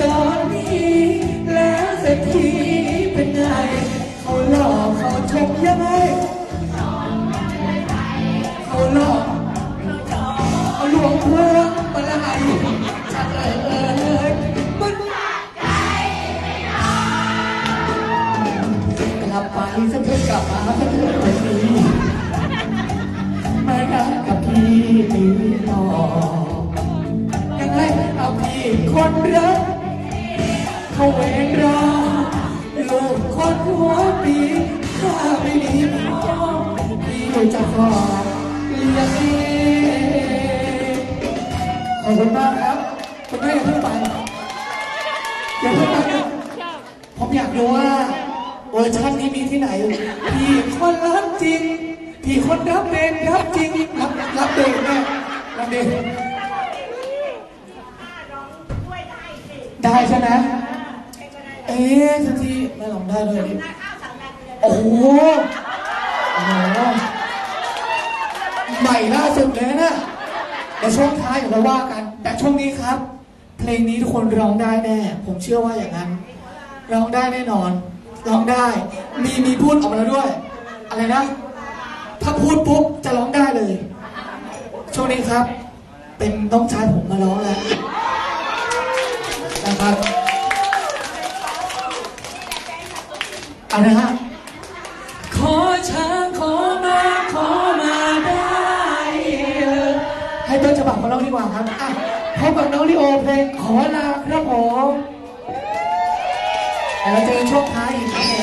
ตอนนี้ แล้วสักทีเป็นไงเขาหลอกเขาชกยังไงเขาหลอกเขาหลวงเพื่อมานอะไรชัดเลยเอ้ยมันกลับไปจะงกลับมาเพื่อนเป็นนี้ไม่รักกับพี่ตีต่อ ยังไงเอาพี่คนรัก เขาเองเราโลกคนหัวปีถ้าไม่มีพ่อพี่จะขอเลี้ยงเองขอบคุณมากครับคุณแม่อย่าเพิ่งไปอย่าเพิ่งไปนะผมอยากรู้ว่าเวอร์ชันนี้มีที่ไหน พี่คนรักจริง พี่คนรับเดงรับจริงรับรักเดงเนี่ยรักเดงได้ใช่ไหม เอ๊ะทันทีแม่ลองได้ด้วยดิโอ้โหโอ้โหใหม่ล่าสุดเลยนะเดี๋ยวช่วงท้ายเดี๋ยวเราว่ากัน แต่ช่วงนี้ครับ เพลงนี้ทุกคนร้องได้แน่ ผมเชื่อว่าอย่างนั้น ร้องได้แน่นอน ร้องได้ มีมีพูดออกมาแล้วด้วย อะไรนะ ถ้าพูดปุ๊บจะร้องได้เลย ช่วงนี้ครับ เป็นต้องชายผมมาร้องแล้วนะครับเอะไรฮะขอช้างขอมาขอมาได้เลยให้ต้นฉบับมาร้องดีกว่าครับอะพบกับน้องลิโอเพลงขอลาครับผมเดี๋ยวเราเจอช่วงท้ายอีกครับผม